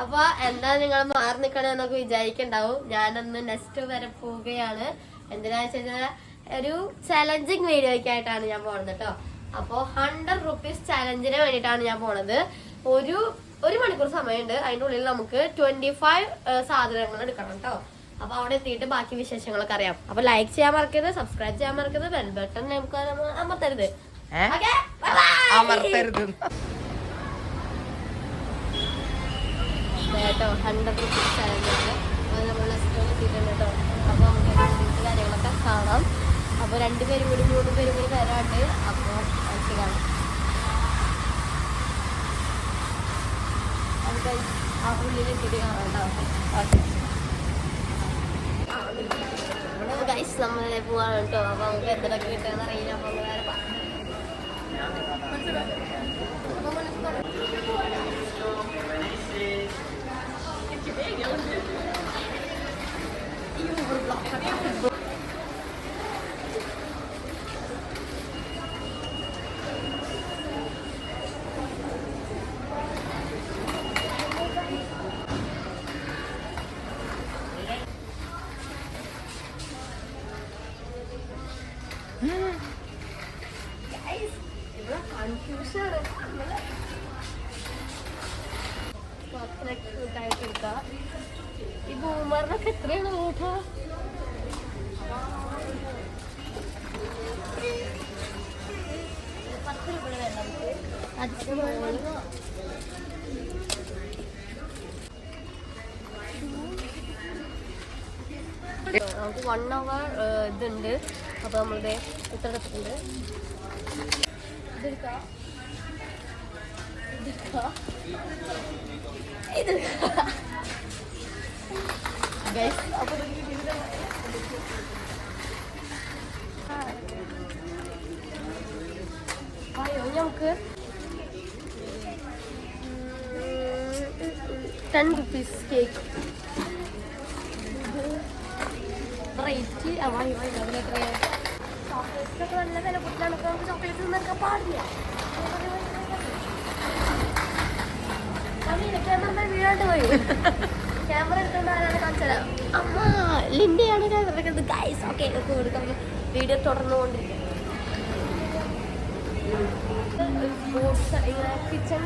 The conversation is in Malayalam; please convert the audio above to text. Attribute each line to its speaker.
Speaker 1: അപ്പൊ എന്താ നിങ്ങൾ മാറി നിക്കണെന്നൊക്കെ വിചാരിക്കണ്ടാവും. ഞാനൊന്ന് നെക്സ്റ്റ് വരെ പോവുകയാണ്. എന്തിനാ വെച്ചാൽ ഒരു ചലഞ്ചിങ് വീഡിയോയ്ക്കായിട്ടാണ് ഞാൻ പോണത് കേട്ടോ അപ്പോൾ ഹൺഡ്രഡ് റുപ്പീസ് ചലഞ്ചിന് വേണ്ടിയിട്ടാണ് ഞാൻ പോണത്. ഒരു ഒരു മണിക്കൂർ സമയമുണ്ട്. അതിന്റെ ഉള്ളിൽ നമുക്ക് ട്വന്റി ഫൈവ് സാധനങ്ങൾ എടുക്കണം കേട്ടോ അപ്പൊ അവിടെ എത്തിയിട്ട് ബാക്കി വിശേഷങ്ങളൊക്കെ അറിയാം. അപ്പൊ ലൈക്ക് ചെയ്യാൻ മറക്കരുത് സബ്സ്ക്രൈബ് ചെയ്യാൻ മറക്കരുത് ബെൽ ബട്ടൺ നമുക്ക് അമർത്തരുത്.
Speaker 2: അമർത്തരുത്.
Speaker 1: കേട്ടോ. ഹൺഡ്രഡ് റുപ്പീസ് ചാനലുണ്ട് അത് നമ്മൾ നെക്സ്റ്റ് എത്തിയിട്ടുണ്ട് കേട്ടോ. അപ്പോൾ നമുക്ക് അതിന്റെ കാര്യങ്ങളൊക്കെ കാണാം. അപ്പോൾ രണ്ട് പേരും കൂടി മൂന്ന് പേരും കൂടി വരാണ്ട് അപ്പോൾ അടുത്ത് കാണാം. നമുക്ക് ആ ഉള്ളിൽ എത്തിയിട്ട് കാണാം കേട്ടോ. ഓക്കെ. ഗൈസ് നമ്മൾ പോവാണ് കേട്ടോ. അപ്പോൾ നമുക്ക് എന്തൊക്കെ കിട്ടുക അറിയില്ല. അപ്പോൾ ഈ ബൂമറിനൊക്കെ എത്രയാണ് കൂട്ടാ പത്ത് രൂപ വേണം നമുക്ക് നമുക്ക് വൺ അവർ ഇതുണ്ട് അപ്പോൾ നമ്മളുടെ ഇത്ര എടുത്തിട്ടുണ്ട് ഇതെടുക്കാം ഇതെടുക്കാം ഇതെടുക്കാം അപ്പോൾ നമുക്ക് ടെൻ റുപ്പീസ് കേക്ക് റേറ്റ് വാങ്ങി വാങ്ങി അതിനെത്രയാണ് ചോക്ലേറ്റ്സിനൊക്കെ നല്ല വില കൊടുത്താണൊക്കെ നമുക്ക് ചോക്ലേറ്റ് നിന്നൊക്കെ പാടില്ല. ക്യാമറ വീഴാണ്ട് പോയി. ക്യാമറ എടുത്തോണ്ട് ആരാണ് കാണിച്ചത്? അമ്മ ലിൻഡയാണ് കിടക്കുന്നത്. ഗൈസ് ഓക്കെ ഒക്കെ വീഡിയോ തുടർന്നുകൊണ്ടിരിക്കും കിച്ചൺ